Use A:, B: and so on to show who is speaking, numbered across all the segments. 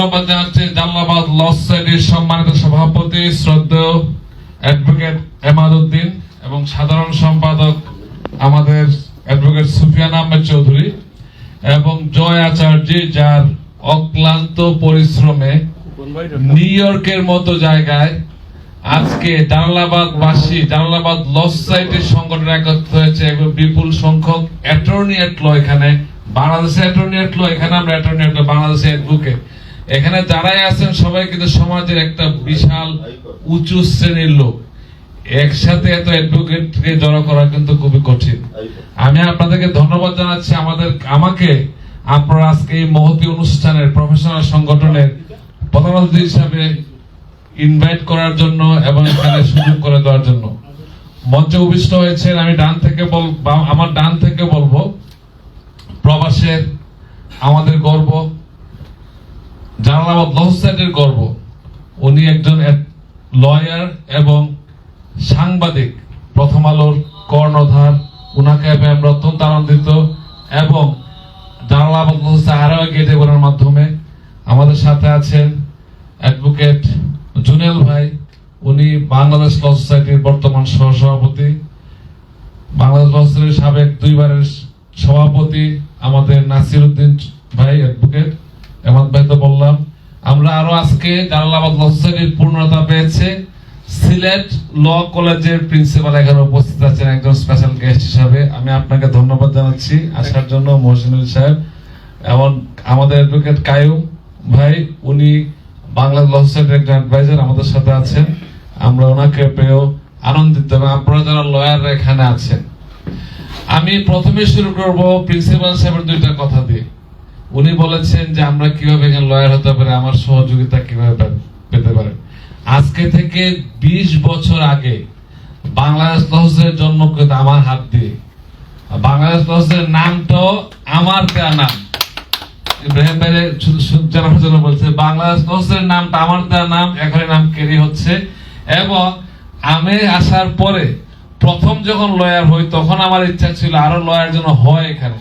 A: ধন্যবাদ জানাচ্ছি জালালাবাদ ল সোসাইটির সম্মানিত সভাপতি, শ্রদ্ধেয় অ্যাডভোকেট এমাদ উদ্দিন এবং সাধারণ সম্পাদক আমাদের অ্যাডভোকেট সুফিয়ান আহমেদ চৌধুরী এবং জয় আচার্য, যার অক্লান্ত পরিশ্রমে নিউ ইয়র্কের মতো জায়গায় আজকে জালালাবাদ বাসী জালালাবাদ ল সোসাইটির সংগঠন একত্রিত হয়েছে এবং বিপুল সংখ্যক অ্যাটর্নি এট ল এখানে বাংলাদেশে অ্যাটর্নি এট ল এখানে আমরা অ্যাটর্নি এট ল বাংলাদেশে অ্যাডভোকেট। এখানে যারাই আছেন সবাই কিন্তু সমাজের একটা বিশাল উঁচু শ্রেণির লোক। একসাথে এত অ্যাডভোকেটকে জড়ো করা কিন্তু খুবই কঠিন। আমি আপনাদেরকে ধন্যবাদ জানাচ্ছি আমাদের, আমাকে আপনারা আজকে এই মহতি অনুষ্ঠানের প্রফেশনাল সংগঠনের প্রধান অতিথি হিসাবে ইনভাইট করার জন্য এবং এখানে সুযোগ করে দেওয়ার জন্য। মঞ্চে উপবিষ্ট হয়েছেন, আমি ডান থেকে বল আমার ডান থেকে বলব, প্রবাসের আমাদের গর্ব জালালাবাদ ল সোসাইটির গর্ব। উনি একজন লয়ার এবং সাংবাদিক, প্রথম আলোর কর্ণধার। উনাকে আমরা অত্যন্ত আনন্দিত এবং জালালাবাদ ল সোসাইটি আরও গেটে করার মাধ্যমে। আমাদের সাথে আছেন অ্যাডভোকেট জুনেল ভাই। উনি বাংলাদেশ ল সোসাইটির বর্তমান সহসভাপতি। বাংলাদেশ ল সোসাইটির সাবেক দুইবারের সভাপতি আমাদের নাসির উদ্দিন ভাই, অ্যাডভোকেট। এমন ভাই তো বললাম, আমরা আরও আজকে জালালাবাদ ল সোসাইটির পূর্ণতা পেয়েছে। সিলেট ল কলেজের প্রিন্সিপাল এখানে উপস্থিত আছেন একজন স্পেশাল গেস্ট হিসাবে। আমি আপনাকে ধন্যবাদ জানাচ্ছি আসার জন্য মহসিনুল সাহেব এবং আমাদের অ্যাডভোকেট কায়ুম ভাই, উনি বাংলা ল সোসাইটির একজন অ্যাডভাইজার আমাদের সাথে আছেন। আমরা ওনাকে পেয়েও আনন্দিত এবং আপনারা যারা লয়ার এখানে আছেন। আমি প্রথমে শুরু করব প্রিন্সিপাল সাহেবের দুইটা কথা দিয়ে। উনি বলেছেন যে আমরা কীভাবে এখানে লয়ার হতে পারি, আমার সহযোগিতা কীভাবে পেতে পারে। আজকে থেকে ২০ বছর আগে বাংলাদেশ লহসের জন্ম আমার হাত দিয়ে। বাংলাদেশ লহসের নামটাও আমার দেওয়া নাম। জন্য বলছে, বাংলাদেশ লহসের নামটা আমার দেওয়া নাম, এখন নাম কেরি হচ্ছে। এবং আমি আসার পরে প্রথম যখন লয়ার হই, তখন আমার ইচ্ছা ছিল আরও লয়ার যেন হয় এখানে।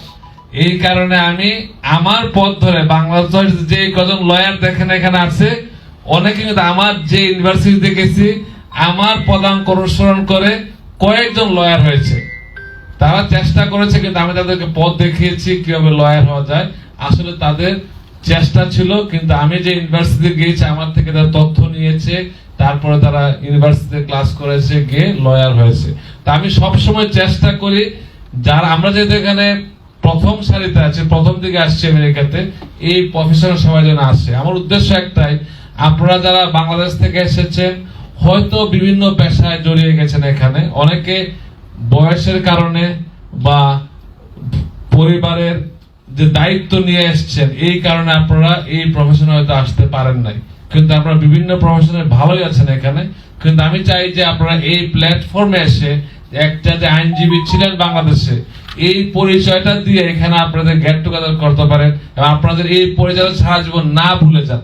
A: এই কারণে আমি আমার পথ ধরে বাংলাদেশ যে কজন লয়ার দেখেন এখানে আছে, অনেকে কিন্তু আমার যে ইউনিভার্সিটিতে গেছি, আমার পদাঙ্ক অনুসরণ করে কয়েকজন লয়ার হয়েছে। তারা চেষ্টা করেছে কিন্তু আমি তাদেরকে পথ দেখিয়েছি কীভাবে লয়ার হওয়া যায়। আসলে তাদের চেষ্টা ছিল, কিন্তু আমি যে ইউনিভার্সিটিতে গিয়েছি, আমার থেকে তারা তথ্য নিয়েছে, তারপরে তারা ইউনিভার্সিটিতে ক্লাস করেছে, গিয়ে লয়ার হয়েছে। তা আমি সব সময় চেষ্টা করি, যারা আমরা যেহেতু এখানে প্রথম সারিতে আছে, প্রথম দিকে আসছে আমেরিকাতে, এই প্রফেশনাল সবাই যেন আসে। আমার উদ্দেশ্য একটাই, আপনারা যারা বাংলাদেশ থেকে এসেছেন, হয়তো বিভিন্ন পেশায় জড়িয়ে গেছেন এখানে। অনেকে বয়সের কারণে বা পরিবারের যে দায়িত্ব নিয়ে এসছেন, এই কারণে আপনারা এই প্রফেশনে হয়তো আসতে পারেন নাই। কিন্তু আপনারা বিভিন্ন প্রফেশনে ভালোই আছেন এখানে। কিন্তু আমি চাই যে আপনারা এই প্ল্যাটফর্মে এসে একটা যে আইনজীবী ছিলেন বাংলাদেশে। এই পরিচয়টা দিয়ে এখানে আপনাদের গেট টুগেদার করতে পারেন এবং আপনাদের এই পরিচয় সারা জীবন না ভুলে যান।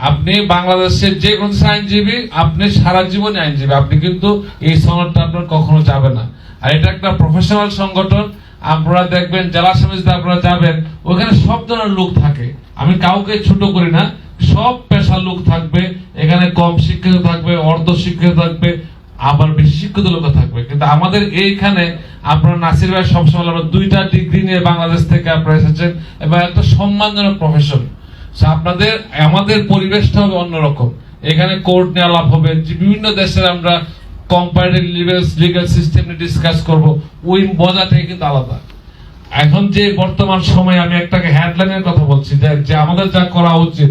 A: আপনি বাংলাদেশের যে কোনো আইনজীবী, আপনি সারা জীবনে আইনজীবী। আপনি কিন্তু এই সনদটা আপনার কখনো যাবে না। আর এটা একটা প্রফেশনাল সংগঠন। আপনারা দেখবেন জেলা সমিতিতে আপনারা যাবেন, ওখানে সব ধরনের লোক থাকে। আমি কাউকে ছোট করি না, সব পেশার লোক থাকবে। এখানে কম শিক্ষিত থাকবে, অর্ধ শিক্ষিত থাকবে আবার বেশি শিক্ষিত লোক থাকবে। কিন্তু আমাদের এইখানে আপনারা নাসির ভাই সবসময় আমরা দুইটা ডিগ্রি নিয়ে বাংলাদেশ থেকে আপনারা এসেছেন এবং একটা সম্মানজনক প্রফেশন আপনাদের, আমাদের পরিবেশটা হবে অন্যরকম। এখানে কোর্ট নিয়ে আলাপ হবে। বিভিন্ন দেশের আমরা কম্পারেটিভ লিগাল সিস্টেম নিয়ে ডিসকাস ওই মজাটাই কিন্তু আলাদা। এখন যে বর্তমান সময়ে আমি একটা হেডলাইনের কথা বলছি যে আমাদের যা করা উচিত,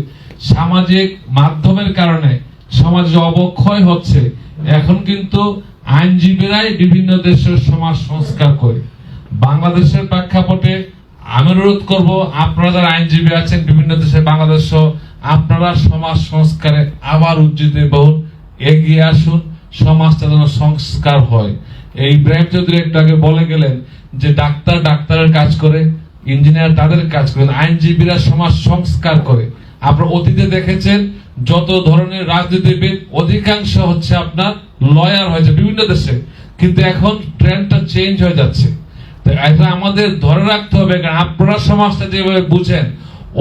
A: সামাজিক মাধ্যমের কারণে সমাজ অবক্ষয় হচ্ছে এখন কিন্তু আইনজীবীরাই বিভিন্ন দেশের সমাজ সংস্কার করে। বাংলাদেশের প্রেক্ষাপটে আমি অনুরোধ করব, আপনারা যারা আইনজীবী আছেন বিভিন্ন দেশে, বাংলাদেশ আপনারা সমাজ সংস্কারে আবার উজ্জিত বহু এগিয়ে আসুন, সমাজটা যেন সংস্কার হয়। এই ইব্রাহিম চৌধুরী একটু আগে বলে গেলেন যে ডাক্তার ডাক্তারের কাজ করে, ইঞ্জিনিয়ার তাদের কাজ করেন আইনজীবীরা সমাজ সংস্কার করে। আপনারা অতীতে দেখেছেন যত ধরনের রাজনীতিবিদ, অধিকাংশ হচ্ছে আপনার লয়ার হয়েছে বিভিন্ন দেশে। কিন্তু এখন ট্রেন্ডটা চেঞ্জ হয়ে যাচ্ছে। এটা আমাদের ধরে রাখতে হবে, কারণ আপনারা সমাজটা যেভাবে বুঝেন,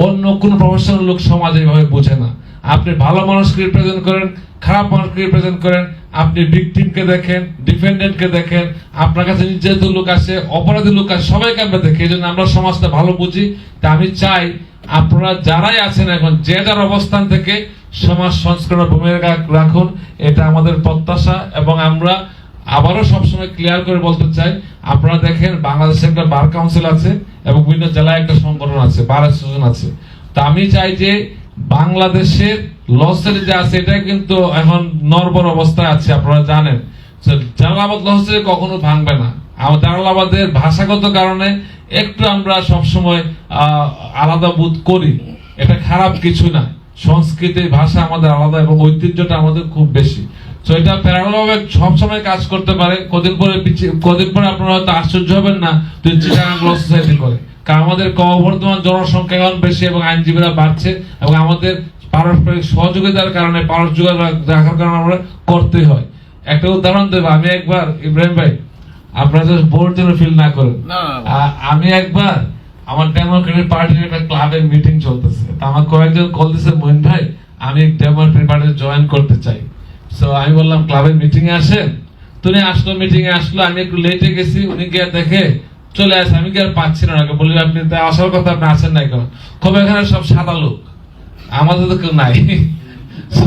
A: অন্য কোন প্রফেশনাল লোক সমাজ এইভাবে বোঝে না। আপনি ভালো মানুষকে রিপ্রেজেন্ট করেন, খারাপ মানুষকে রিপ্রেজেন্ট করেন, আপনি ভিকটিমকে দেখেন ডিফেন্ডেন্টকে দেখেন, আপনার কাছে নির্যাতিত লোক আছে অপরাধী লোক আছে সবাইকে আমরা দেখি। এই জন্য আমরা সমাজটা ভালো বুঝি। তা আমি চাই, আপনারা যারাই আছেন এখন, যে যার অবস্থান থেকে সমাজ সংস্করণের ভূমিকা রাখুন, এটা আমাদের প্রত্যাশা এবং আমরা আবারও সবসময় ক্লিয়ার করে বলতে চাই, আপনারা দেখেন বাংলাদেশে একটা বার কাউন্সিল আছে এবং বিভিন্ন জেলায় একটা সংগঠন আছে, বার অ্যাসোসিয়েশন আছে। তা আমি চাই যে বাংলাদেশের লসের যে আছে এটা কিন্তু এখন নরবর অবস্থায় আছে, আপনারা জানেন। জালালাবাদ লসে কখনো ভাঙবে না। জালালাবাদের ভাষাগত কারণে একটু আমরা সবসময় আলাদা বোধ করি। এটা খারাপ কিছু না। সংস্কৃতি ভাষা আমাদের আলাদা এবং ঐতিহ্যটা আমাদের খুব বেশি। তো এটা প্যারালাভাবে সবসময় কাজ করতে পারে। কদিন পরে কদিন পরে আপনারা হয়তো আশ্চর্য হবেন না যদি চিটাগাং ল সোসাইটি করে। কারণ আমাদের ক্রমবর্ধমান জনসংখ্যা এখন বেশি এবং আইনজীবীরা বাড়ছে এবং আমাদের পারস্পরিক সহযোগিতার কারণে পারস্পরিক রাখার কারণে আমরা করতে হয়। একটা উদাহরণ দেবো আমি একবার ইব্রাহিম ভাই আপনারা বোর্ড যেন ফিল না করেন। আমি একবার আমার ডেমোক্রেটিক পার্টির একটা ক্লাবের মিটিং চলতেছে। তা আমার কয়েকজন কল দিছে মহিন ভাই আমি ডেমোক্রেটিক পার্টি জয়েন করতে চাই। সো আমি বললাম ক্লাবের মিটিং এ আসেন? তুমি আসলো মিটিং এ আসলো আমি একটু লেটে গেছি। উনি গিয়ে দেখে চলে আসে। আমি কি আর পাচ্ছি না বলি আপনি আসার কথা আপনি আসেন নাই কেন? খুব এখানে সব সাদা লোক। আমাদের তো কেউ নাই। So,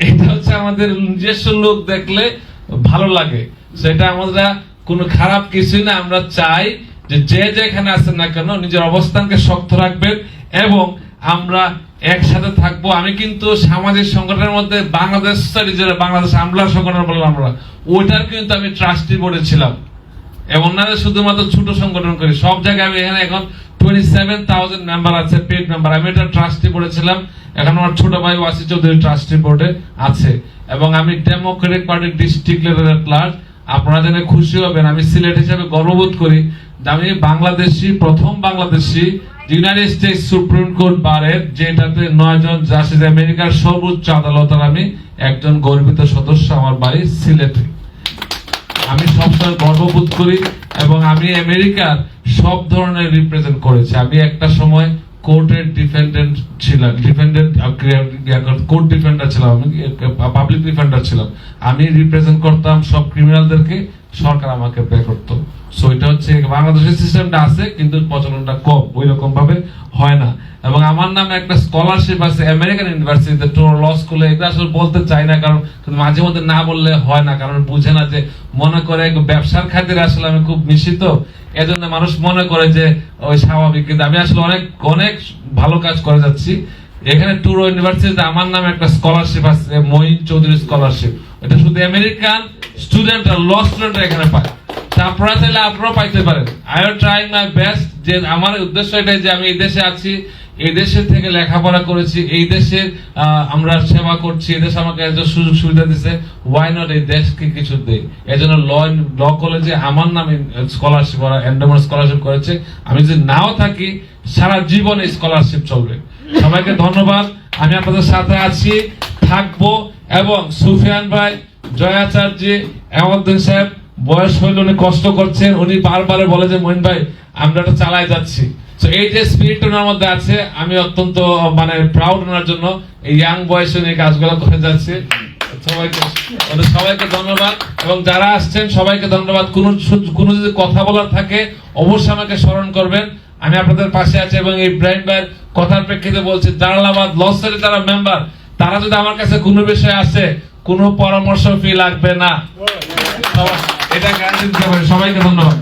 A: এটা হচ্ছে আমাদের নিজস্ব লোক দেখলে ভালো লাগে। সেটা আমরা কোনো খারাপ কিছুই না। আমরা চাই যে যে যেখানে আছেন না কেন নিজের অবস্থানকে শক্ত রাখবেন এবং আমরা একসাথে থাকব। আমি কিন্তু সামাজিক সংগঠনের মধ্যে বাংলাদেশ যেটা বাংলাদেশ আমলার সংগঠন বললাম আমরা। ওইটার কিন্তু আমি ট্রাস্টি বোর্ডে ছিলাম। এবং না, শুধুমাত্র ছোট সংগঠন করি। সব জায়গায় আমি এখানে এখন টোয়েন্টি সেভেন থাউজেন্ড মেম্বার আছে পেড মেম্বার আমি এটা ট্রাস্টি বোর্ডে ছিলাম। এখন আমার ছোট ভাই ওয়াসি চৌধুরী ট্রাস্টি বোর্ডে আছে। এবং আমি ডেমোক্রেটিক পার্টির ডিস্ট্রিক্ট লেভেলের ক্লার্ক আপনারা জেনে খুশি হবেন, আমি সিলেট হিসেবে গর্ববোধ করি আমি বাংলাদেশি, প্রথম Bangladeshi United States Supreme Court বারের, যেটাতে নয় জন জাস্টিস আমেরিকার সর্বোচ্চ আদালতের আমি একজন গর্বিত সদস্য আমার বাড়ি সিলেটে। আমি সবসময় গর্ববোধ করি এবং আমি আমেরিকার সব ধরনের রিপ্রেজেন্ট করেছি। আমি একটা সময় কোর্টের ডিফেন্ডেন্ট ছিলাম ডিফেন্ডেন্ট কোর্ট ডিফেন্ডার ছিলাম, আমি পাবলিক ডিফেন্ডার ছিলাম। আমি রিপ্রেজেন্ট করতাম সব ক্রিমিনালদেরকে সরকার আমাকে পে করতো। সো এটা হচ্ছে বাংলাদেশের সিস্টেমটা আছে, কিন্তু প্রচলনটা কম ওই রকম ভাবে হয় না। এবং আমার নামে একটা স্কলারশিপ আছে আমেরিকান ইউনিভার্সিটিতে টোর ল স্কুলে এটা আসলে বলতে চাই না, কারণ মাঝে মধ্যে না বললে হয় না, কারণ বুঝে না যে মনে করে ব্যবসার খাতিরে আসলে আমি খুব মিশিত এজন্য মানুষ মনে করে যে, ওই স্বাভাবিক। কিন্তু আমি আসলে অনেক অনেক ভালো কাজ করে যাচ্ছি। এখানে টুর ইউনিভার্সিটিতে আমার নামে একটা স্কলারশিপ আছে, মঈন চৌধুরী স্কলারশিপ এটা শুধু আমেরিকান স্টুডেন্ট আর ল স্টুডেন্ট এখানে পায়। আপনারা চাইলে আপনারাও পাইতে পারেন। I are trying my best যে আমার উদ্দেশ্য এটাই যে আমি এই দেশে আছি, এই দেশের থেকে লেখাপড়া করেছি, এই দেশের আমরা সেবা করছি, এই দেশ আমাকে এত সুযোগ সুবিধা দিছে। ওয়াই নট এই দেশকে কিছু দেই? এই জন্য ল ল কলেজে আমার নামে স্কলারশিপ ওরা এন্ডোমেন্ট স্কলারশিপ করেছে। আমি যদি নাও থাকি, সারা জীবন এই স্কলারশিপ চলবে। সবাইকে ধন্যবাদ। আমি আপনাদের সাথে আছি, থাকব এবং সুফিয়ান ভাই জয়াচার্য এমদ্দিন সাহেব বয়স হইলে উনি কষ্ট করছেন, উনি বারবার বলে যে, মহিন ভাই, আমরা এটা চালাই যাচ্ছি। তো এই যে স্পিরিট ওনার মধ্যে আছে, আমি অত্যন্ত মানে প্রাউড ওনার জন্য এই ইয়াং বয়সে উনি কাজগুলো করে যাচ্ছে। সবাইকে সবাইকে ধন্যবাদ। এবং যারা আসছেন, সবাইকে ধন্যবাদ। কোন কোন যদি কথা বলার থাকে, অবশ্যই আমাকে স্মরণ করবেন। আমি আপনাদের পাশে আছি এবং এই ব্রাইন ভাইয়ের কথার প্রেক্ষিতে বলছি জালালাবাদ লসের যারা মেম্বার তারা যদি আমার কাছে কোনো বিষয় আসে, কোনো পরামর্শ ফি লাগবে না। এটা গ্যারান্টি দিতে পারি সবাইকে ধন্যবাদ।